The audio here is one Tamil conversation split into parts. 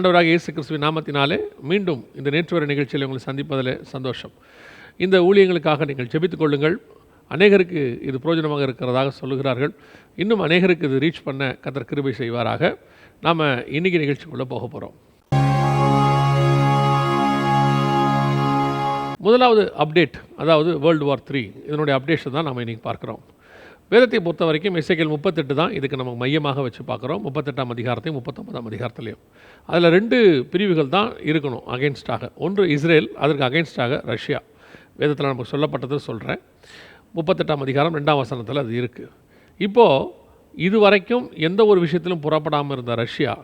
ஆண்டவராக இயேசு கிறிஸ்துவின் நாமத்தினாலே மீண்டும் இந்த நேற்று வர நிகழ்ச்சியில் உங்களை சந்திப்பதில் சந்தோஷம். இந்த ஊழியங்களுக்காக நீங்கள் ஜெபித்துக் கொள்ளுங்கள். அநேகருக்கு இது பிரயோஜனமாக இருக்கிறதாக சொல்லுகிறார்கள். இன்னும் அநேகருக்கு இது ரீச் பண்ண கத்தர் கிருபை செய்வாராக. நாம் இன்றைக்கி நிகழ்ச்சிக்குள்ளே போக போகிறோம் முதலாவது அப்டேட் அதாவது வேர்ல்டு வார் த்ரீ இதனுடைய அப்டேஷன் தான் நம்ம இன்றைக்கி பார்க்குறோம். வேதத்தை பொறுத்த வரைக்கும் இசைக்கல் முப்பத்தெட்டு தான் இதுக்கு நம்ம மையமாக வச்சு பார்க்குறோம். முப்பத்தெட்டாம் அதிகாரத்தையும் முப்பத்தொன்பதாம் அதிகாரத்துலையும். அதில் ரெண்டு பிரிவுகள் தான் இருக்கணும் அகென்ஸ்டாக ஒன்று இஸ்ரேல் அதற்கு அகென்ஸ்டாக ரஷ்யா. வேதத்தில் நமக்கு சொல்லப்பட்டது சொல்கிறேன் முப்பத்தெட்டாம் அதிகாரம் ரெண்டாம் வசனத்தில் அது இருக்குது இப்போது இது வரைக்கும் எந்த ஒரு விஷயத்திலும் புறப்படாமல் இருந்த ரஷ்யா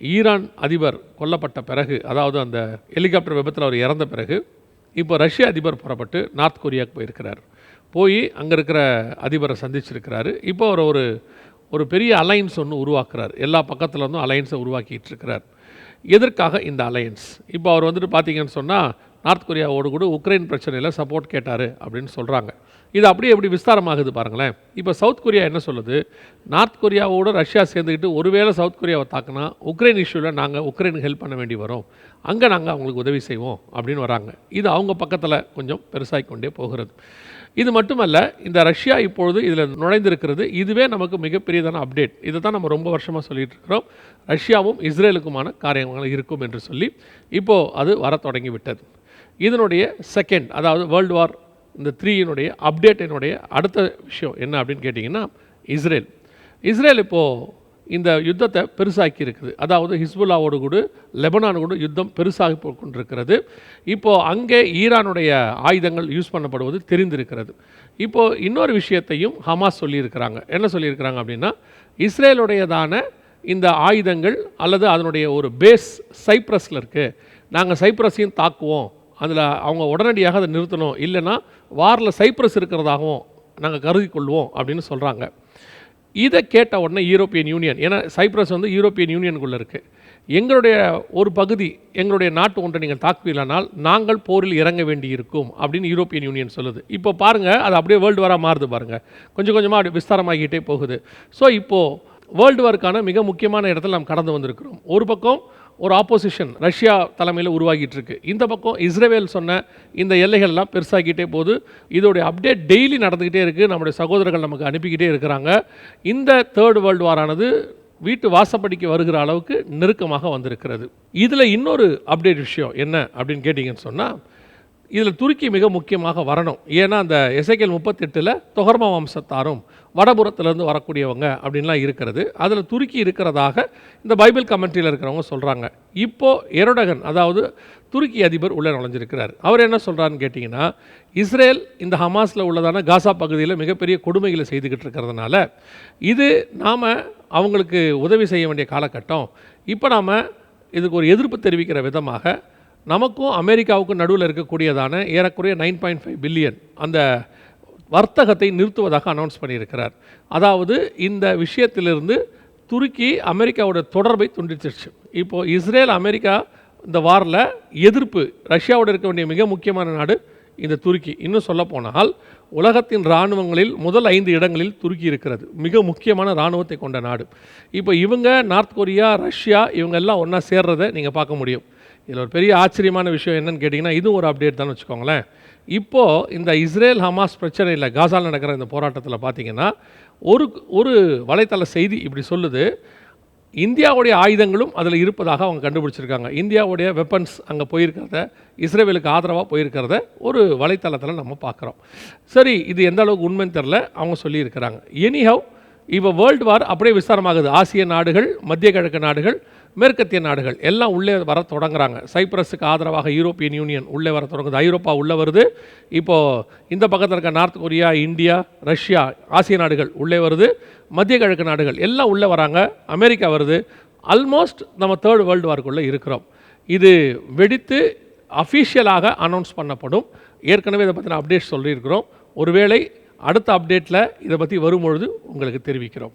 ஈரான் அதிபர் கொல்லப்பட்ட பிறகு அதாவது அந்த ஹெலிகாப்டர் விபத்தில் அவர் இறந்த பிறகு இப்போ ரஷ்ய அதிபர் புறப்பட்டு நார்த் கொரியாவுக்கு போயிருக்கிறார். போய் அங்கே இருக்கிற அதிபரை சந்திச்சிருக்கிறாரு. இப்போ அவர் ஒரு ஒரு பெரிய அலைன்ஸ் ஒன்று உருவாக்குறார். எல்லா பக்கத்துலேருந்தும் இருந்தும் அலைன்ஸை உருவாக்கிட்டு இருக்கிறார். எதற்காக இந்த அலையன்ஸ் இப்போ அவர் வந்துட்டு பார்த்தீங்கன்னு சொன்னால் நார்த் கொரியாவோடு கூட உக்ரைன் பிரச்சனையில் சப்போர்ட் கேட்டார் அப்படின்னு சொல்கிறாங்க இது அப்படியே எப்படி விஸ்தாரமாகுது பாருங்களேன். இப்போ சவுத் கொரியா என்ன சொல்லுது? நார்த் கொரியாவோட ரஷ்யா சேர்ந்துக்கிட்டு ஒருவேளை சவுத் கொரியாவை தாக்குனா உக்ரைன் இஷ்யூவில் நாங்கள் உக்ரைனுக்கு ஹெல்ப் பண்ண வேண்டி வரோம். அங்கே நாங்கள் அவங்களுக்கு உதவி செய்வோம் அப்படின்னு வராங்க. இது அவங்க பக்கத்தில் கொஞ்சம் பெருசாகி கொண்டே போகிறது. இது மட்டுமல்ல இந்த ரஷ்யா இப்பொழுது இதில் நுழைந்திருக்கிறது. இதுவே நமக்கு மிகப்பெரியதான அப்டேட் இதை தான் நம்ம ரொம்ப வருஷமாக சொல்லிட்டு இருக்கிறோம். ரஷ்யாவும் இஸ்ரேலுக்குமான காரியங்கள் இருக்கும் என்று சொல்லி இப்போது அது வர தொடங்கிவிட்டது. இதனுடைய செகண்ட் அதாவது வேர்ல்டு வார் இந்த த்ரீயினுடைய அப்டேட்டினுடைய அடுத்த விஷயம் என்ன அப்படின்னு கேட்டிங்கன்னா இஸ்ரேல். இஸ்ரேல் இப்போது இந்த யுத்தத்தை பெருசாக்கி இருக்குது அதாவது ஹிஸ்புல்லாவோடு கூட லெபனான் கூட யுத்தம் பெருசாக கொண்டிருக்கிறது. இப்போது அங்கே ஈரானுடைய ஆயுதங்கள் யூஸ் பண்ணப்படுவது தெரிந்திருக்கிறது. இப்போது இன்னொரு விஷயத்தையும் ஹமாஸ் சொல்லியிருக்கிறாங்க. என்ன சொல்லியிருக்கிறாங்க அப்படின்னா இஸ்ரேலுடையதான இந்த ஆயுதங்கள் அல்லது அதனுடைய ஒரு பேஸ் சைப்ரஸில் இருக்குது நாங்கள் சைப்ரஸையும் தாக்குவோம். அதில் அவங்க உடனடியாக அதை நிறுத்தணும். இல்லைன்னா வாரில் சைப்ரஸ் இருக்கிறதாகவும் நாங்கள் கருதி கொள்வோம் அப்படின்னு சொல்கிறாங்க இதை கேட்ட உடனே யூரோப்பியன் யூனியன் ஏன்னா சைப்ரஸ் வந்து யூரோப்பியன் யூனியனுக்குள்ளே இருக்குது எங்களுடைய ஒரு பகுதி எங்களுடைய நாட்டு ஒன்றை நீங்கள் தாக்குவீங்களானால் நாங்கள் போரில் இறங்க வேண்டியிருக்கும் அப்படின்னு யூரோப்பியன் யூனியன் சொல்லுது. இப்போ பாருங்கள் அது அப்படியே வேர்ல்டு வாராக மாறுது பாருங்கள் கொஞ்சம் கொஞ்சமாக அப்படி விஸ்தாரமாகிட்டே போகுது. ஸோ இப்போது வேர்ல்டு வாருக்கான மிக முக்கியமான இடத்துல நாம் கடந்து வந்திருக்கிறோம். ஒரு பக்கம் ஒரு ஆப்போசிஷன் ரஷ்யா தலைமையில் உருவாகிட்டு இருக்கு இந்த பக்கம் இஸ்ரேவேல் சொன்ன இந்த எல்லைகள்லாம் பெருசாகிட்டே போது இதோடைய அப்டேட் டெய்லி நடந்துக்கிட்டே இருக்குது நம்முடைய சகோதரர்கள் நமக்கு அனுப்பிக்கிட்டே இருக்கிறாங்க. இந்த தேர்ட் வேர்ல்டு வாரானது வீட்டு வாசப்படிக்கு வருகிற அளவுக்கு நெருக்கமாக வந்திருக்கிறது. இதில் இன்னொரு அப்டேட் விஷயம் என்ன அப்படின்னு கேட்டிங்கன்னு சொன்னால் இதில் துருக்கி மிக முக்கியமாக வரணும். ஏன்னா அந்த எசைக்கல் முப்பத்தெட்டில் தொகர்ம வம்சத்தாரும் வடபுறத்திலேருந்து வரக்கூடியவங்க அப்படின்லாம் இருக்கிறது. அதில் துருக்கி இருக்கிறதாக இந்த பைபிள் கமெண்ட்ரியில் இருக்கிறவங்க சொல்கிறாங்க இப்போது எரோடகன் அதாவது துருக்கி அதிபர் உள்ளே நுழைஞ்சிருக்கிறார். அவர் என்ன சொல்கிறாருன்னு கேட்டிங்கன்னா இஸ்ரேல் இந்த ஹமாஸில் உள்ளதான காசா பகுதியில் மிகப்பெரிய கொடுமைகளை செய்துக்கிட்டு இருக்கிறதுனால இது நாம் அவங்களுக்கு உதவி செய்ய வேண்டிய காலகட்டம். இப்போ நாம் இதுக்கு ஒரு எதிர்ப்பு தெரிவிக்கிற விதமாக நமக்கும் அமெரிக்காவுக்கும் நடுவில் இருக்கக்கூடியதான ஏறக்குறைய நைன் பாயிண்ட் ஃபைவ் பில்லியன் அந்த வர்த்தகத்தை நிறுத்துவதாக அனௌன்ஸ் பண்ணியிருக்கிறார். அதாவது இந்த விஷயத்திலிருந்து துருக்கி அமெரிக்காவோட தொடர்பை துண்டிச்சிருச்சு. இப்போது இஸ்ரேல் அமெரிக்கா இந்த வாரில் எதிர்ப்பு ரஷ்யாவோட இருக்க வேண்டிய மிக முக்கியமான நாடு இந்த துருக்கி. இன்னும் சொல்ல போனால் உலகத்தின் இராணுவங்களில் முதல் ஐந்து இடங்களில் துருக்கி இருக்கிறது. மிக முக்கியமான இராணுவத்தை கொண்ட நாடு. இப்போ இவங்க நார்த் கொரியா ரஷ்யா இவங்க எல்லாம் ஒன்றா சேர்றதை நீங்கள் பார்க்க முடியும். இதில் ஒரு பெரிய ஆச்சரியமான விஷயம் என்னன்னு கேட்டிங்கன்னா இதுவும் ஒரு அப்டேட் தான் வச்சுக்கோங்களேன். இப்போது இந்த இஸ்ரேல் ஹமாஸ் பிரச்சனையில் காசால் நடக்கிற இந்த போராட்டத்தில் பார்த்தீங்கன்னா ஒரு ஒரு வலைத்தள செய்தி இப்படி சொல்லுது. இந்தியாவுடைய ஆயுதங்களும் அதில் இருப்பதாக அவங்க கண்டுபிடிச்சிருக்காங்க. இந்தியாவுடைய வெப்பன்ஸ் அங்கே போயிருக்கிறத இஸ்ரேலுக்கு ஆதரவாக போயிருக்கிறத ஒரு வலைத்தளத்தில் நம்ம பார்க்குறோம் சரி இது எந்த அளவுக்கு உண்மைன்னு தெரில அவங்க சொல்லியிருக்கிறாங்க. எனிஹவ் இப்போ வேர்ல்டு வார் அப்படியே விஸ்தாரமாகுது. ஆசிய நாடுகள் மத்திய கிழக்கு நாடுகள் மேற்கத்திய நாடுகள் எல்லாம் உள்ளே வர தொடங்குறாங்க. சைப்ரஸுக்கு ஆதரவாக யூரோப்பியன் யூனியன் உள்ளே வர தொடங்குது. ஐரோப்பா உள்ளே வருது. இப்போது இந்த பக்கத்தில் இருக்க நார்த் கொரியா இந்தியா ரஷ்யா ஆசிய நாடுகள் உள்ளே வருது. மத்திய கிழக்கு நாடுகள் எல்லாம் உள்ளே வராங்க. அமெரிக்கா வருது. ஆல்மோஸ்ட் நம்ம தேர்ட் வேர்ல்டு வார்க்குள்ளே இருக்கிறோம். இது வெடித்து அஃபீஷியலாக அனௌன்ஸ் பண்ணப்படும். ஏற்கனவே இதை பற்றின அப்டேட் சொல்லியிருக்கிறோம். ஒருவேளை அடுத்த அப்டேட்டில் இதை பற்றி வரும்பொழுது உங்களுக்கு தெரிவிக்கிறோம்.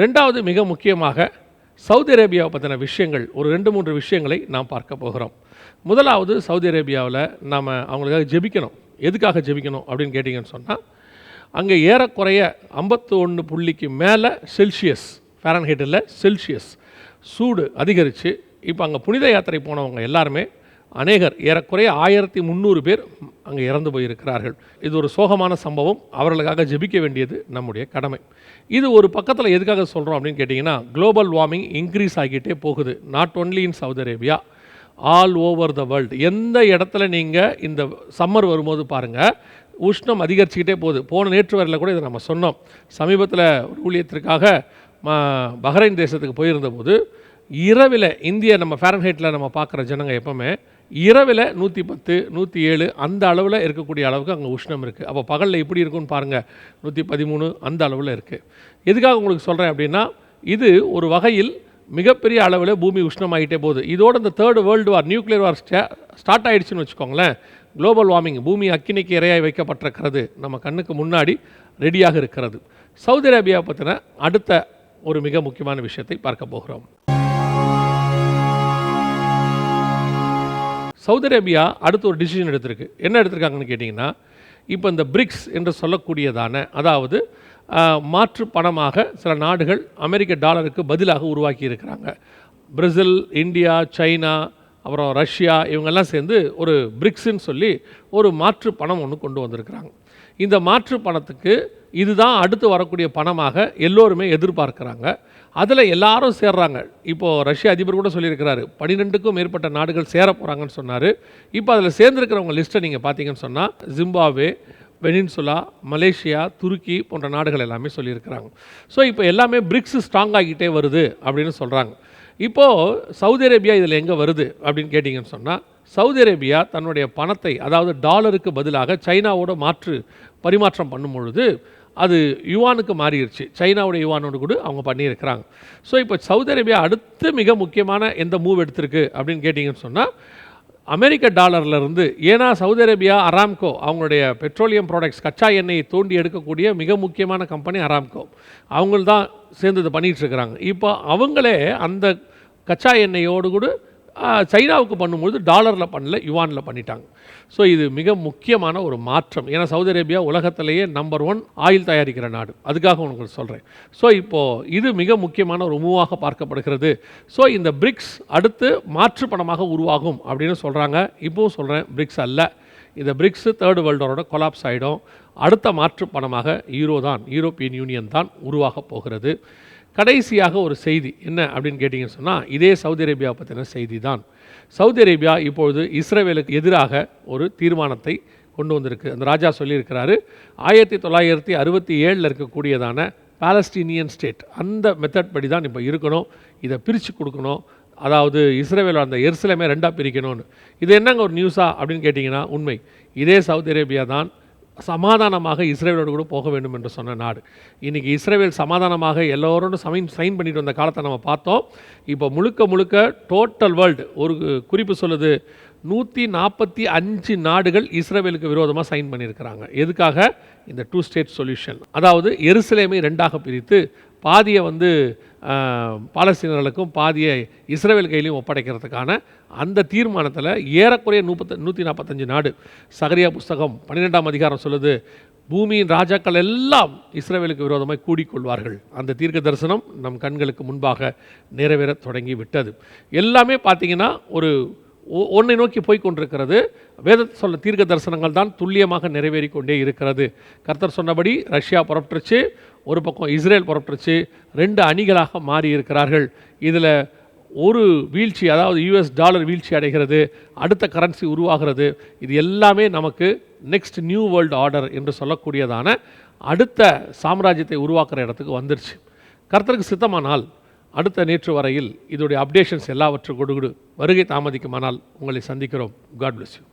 ரெண்டாவது மிக முக்கியமாக சவுதி அரேபியாவை பற்றின விஷயங்கள். ஒரு ரெண்டு மூன்று விஷயங்களை நாம் பார்க்க போகிறோம். முதலாவது சவுதி அரேபியாவில் நாம் அவங்களுக்காக ஜெபிக்கணும். எதுக்காக ஜெபிக்கணும் அப்படின்னு கேட்டிங்கன்னு சொன்னால் அங்கே ஏறக்குறைய ஐம்பத்து ஒன்று புள்ளிக்கு மேலே செல்சியஸ் ஃபேரன்ஹீட் செல்சியஸ் சூடு அதிகரித்து இப்போ அங்கே புனித யாத்திரை போனவங்க எல்லாருமே அநேகர் ஏறக்குறைய ஆயிரத்தி முந்நூறு பேர் அங்கே இறந்து போயிருக்கிறார்கள். இது ஒரு சோகமான சம்பவம். அவர்களுக்காக ஜெபிக்க வேண்டியது நம்முடைய கடமை. இது ஒரு பக்கத்தில் எதுக்காக சொல்கிறோம் அப்படின்னு கேட்டிங்கன்னா குளோபல் வார்மிங் இன்க்ரீஸ் ஆகிட்டே போகுது. Not only in Saudi Arabia all over the world எந்த இடத்துல நீங்கள் இந்த சம்மர் வரும்போது பாருங்கள் உஷ்ணம் அதிகரிச்சுக்கிட்டே போகுது. போன நேற்று வரையில் கூட இதை நம்ம சொன்னோம். சமீபத்தில் ஊழியத்திற்காக ம- பஹ்ரைன் தேசத்துக்கு போயிருந்தபோது இரவில் இந்திய நம்ம ஃபேரன்ஹைட்டில் நம்ம பார்க்குற ஜனங்க எப்போவுமே இரவில் நூற்றி பத்து நூற்றி ஏழு அந்த அளவில் இருக்கக்கூடிய அளவுக்கு அங்கே உஷ்ணம் இருக்குது அப்போ பகலில் எப்படி இருக்குன்னு பாருங்கள் நூற்றி பதிமூணு அந்த அளவில் இருக்குது எதுக்காக உங்களுக்கு சொல்கிறேன் அப்படின்னா இது ஒரு வகையில் மிகப்பெரிய அளவில் பூமி உஷ்ணமாகிட்டே போகுது. இதோட இந்த third world war nuclear war start ஆகிடுச்சுன்னு வச்சுக்கோங்களேன். குளோபல் வார்மிங் பூமி அக்கினிக்கு இரையாய் வைக்கப்பட்டிருக்கிறது. நம்ம கண்ணுக்கு முன்னாடி ரெடியாக இருக்கிறது. சவுதி அரேபியா பற்றின அடுத்த ஒரு மிக முக்கியமான விஷயத்தை பார்க்க போகிறோம். சவுதி அரேபியா அடுத்து ஒரு டிசிஷன் எடுத்திருக்கு. என்ன எடுத்திருக்காங்கன்னு கேட்டிங்கன்னா இப்போ இந்த பிரிக்ஸ் என்று சொல்லக்கூடியதான அதாவது மாற்று பணமாக சில நாடுகள் அமெரிக்க டாலருக்கு பதிலாக உருவாக்கி இருக்கிறாங்க. பிரேசில் இந்தியா சைனா அப்புறம் ரஷ்யா இவங்கெல்லாம் சேர்ந்து ஒரு பிரிக்ஸுன்னு சொல்லி ஒரு மாற்று பணம் ஒன்று கொண்டு வந்திருக்கிறாங்க. இந்த மாற்று பணத்துக்கு இதுதான் அடுத்து வரக்கூடிய பணமாக எல்லோருமே எதிர்பார்க்குறாங்க. அதில் எல்லாரும் சேர்றாங்க. இப்போது ரஷ்ய அதிபர் கூட சொல்லியிருக்கிறாரு பன்னிரெண்டுக்கும் மேற்பட்ட நாடுகள் சேர போகிறாங்கன்னு சொன்னார். இப்போ அதில் சேர்ந்துருக்கிறவங்க லிஸ்ட்டை நீங்கள் பார்த்தீங்கன்னு சொன்னால் ஜிம்பாவே வெனின்சுலா மலேசியா துருக்கி போன்ற நாடுகள் எல்லாமே சொல்லியிருக்கிறாங்க. ஸோ இப்போ எல்லாமே பிரிக்ஸ் ஸ்ட்ராங் ஆகிட்டே வருது அப்படின்னு சொல்கிறாங்க இப்போது சவுதி அரேபியா இதில் எங்கே வருது அப்படின்னு கேட்டிங்கன்னு சொன்னால் சவுதி அரேபியா தன்னுடைய பணத்தை அதாவது டாலருக்கு பதிலாக சைனாவோட மாற்று பரிமாற்றம் பண்ணும் பொழுது அது யுவானுக்கு மாறிடுச்சு சைனாவுடைய யுவானோடு கூட அவங்க பண்ணியிருக்கிறாங்க. ஸோ இப்போ சவுதி அரேபியா அடுத்து மிக முக்கியமான எந்த மூவ் எடுத்திருக்கு அப்படின்னு கேட்டிங்கன்னு சொன்னால் அமெரிக்க டாலர்லேருந்து ஏன்னா சவுதி அரேபியா அராம்கோ அவங்களுடைய பெட்ரோலியம் ப்ராடக்ட்ஸ் கச்சா எண்ணெயை தோண்டி எடுக்கக்கூடிய மிக முக்கியமான கம்பெனி அராம்கோ அவங்கள தான் சேர்ந்து இதை பண்ணிகிட்ருக்கிறாங்க இப்போ அவங்களே அந்த கச்சா எண்ணெயோடு கூட சைனாவுக்கு பண்ணும்பொழுது டாலரில் பண்ணல யுவானில் பண்ணிட்டாங்க. ஸோ இது மிக முக்கியமான ஒரு மாற்றம். ஏன்னா சவுதி அரேபியா உலகத்திலேயே நம்பர் ஒன் ஆயில் தயாரிக்கிற நாடு. அதுக்காக உங்களுக்கு சொல்கிறேன் ஸோ இப்போது இது மிக முக்கியமான ஒரு மூவாக பார்க்கப்படுகிறது. ஸோ இந்த பிரிக்ஸ் அடுத்து மாற்று பணமாக உருவாகும் அப்படின்னு சொல்கிறாங்க இப்போவும் சொல்கிறேன் பிரிக்ஸ் அல்ல. இந்த பிரிக்ஸ் தேர்ட் வேர்ல்டோட கொலாப்ஸ் ஆகிடும் அடுத்த மாற்று பணமாக ஈரோ தான் யூரோப்பியன் யூனியன் தான் உருவாக போகிறது. கடைசியாக ஒரு செய்தி. என்ன அப்படின்னு கேட்டிங்கன்னு சொன்னால் இதே சவுதி அரேபியா பற்றின செய்தி தான் சவுதி அரேபியா இப்பொழுது இஸ்ரேலுக்கு எதிராக ஒரு தீர்மானத்தை கொண்டு வந்திருக்கு. அந்த ராஜா சொல்லியிருக்கிறாரு ஆயிரத்தி தொள்ளாயிரத்தி அறுபத்தி ஏழில் இருக்கக்கூடியதான பாலஸ்டீனியன் ஸ்டேட் அந்த மெத்தட் படி தான் இப்போ இருக்கணும் இதை பிரித்து கொடுக்கணும். அதாவது இஸ்ரேவேல் அந்த எருசலேமே ரெண்டாக பிரிக்கணும்னு. இது என்னங்க ஒரு நியூஸா அப்படின்னு கேட்டிங்கன்னா உண்மை. இதே சவுதி அரேபியா தான் சமாதானமாக இஸ்ரேலோடு கூட போக வேண்டும் என்று சொன்ன நாடு. இன்றைக்கி இஸ்ரேல் சமாதானமாக எல்லோரோடும் சமைன் சைன் பண்ணிட்டு வந்த காலத்தை நம்ம பார்த்தோம். இப்போ முழுக்க முழுக்க டோட்டல் வேர்ல்டு ஒரு குறிப்பு சொல்லுது நூற்றி நாற்பத்தி அஞ்சு நாடுகள் இஸ்ரேலுக்கு விரோதமாக சைன் பண்ணியிருக்கிறாங்க. எதுக்காக? இந்த டூ ஸ்டேட் சொல்யூஷன் அதாவது எருசலேமை ரெண்டாக பிரித்து பாதியை வந்து பாலஸ்தீனர்களுக்கும் பாதியை இஸ்ரேல் கையிலையும் ஒப்படைக்கிறதுக்கான அந்த தீர்மானத்தில் ஏறக்குறைய நூப்பத்த நூற்றி நாற்பத்தஞ்சு நாடு. சகரியா புஸ்தகம் பன்னிரெண்டாம் அதிகாரம் சொல்லுது பூமியின் ராஜாக்கள் எல்லாம் இஸ்ரேலுக்கு விரோதமாய் கூடிக்கொள்வார்கள். அந்த தீர்க்க தரிசனம் நம் கண்களுக்கு முன்பாக நிறைவேறத் தொடங்கி விட்டது எல்லாமே பார்த்தீங்கன்னா ஒரு ஒன்றை நோக்கி போய் கொண்டிருக்கிறது. வேத சொல்ல தீர்க்க தரிசனங்கள் தான் துல்லியமாக நிறைவேறி கொண்டே இருக்கிறது. கர்த்தர் சொன்னபடி ரஷ்யா புறப்பட்டுருச்சு ஒரு பக்கம் இஸ்ரேல் புறப்பட்டுருச்சு ரெண்டு அணிகளாக மாறி இருக்கிறார்கள் இதில் ஒரு வீழ்ச்சி அதாவது யூஎஸ் டாலர் வீழ்ச்சி அடைகிறது அடுத்த கரன்சி உருவாகிறது. இது எல்லாமே நமக்கு நெக்ஸ்ட் நியூ வேர்ல்டு ஆர்டர் என்று சொல்லக்கூடியதான அடுத்த சாம்ராஜ்யத்தை உருவாக்குற இடத்துக்கு வந்துருச்சு. கர்த்தருக்கு சித்தமானால் அடுத்த நேற்று வரையில் இதோடைய அப்டேஷன்ஸ் எல்லாவற்றும் கொடுக்குடு வருகை தாமதிக்குமானால் உங்களை சந்திக்கிறோம். God bless you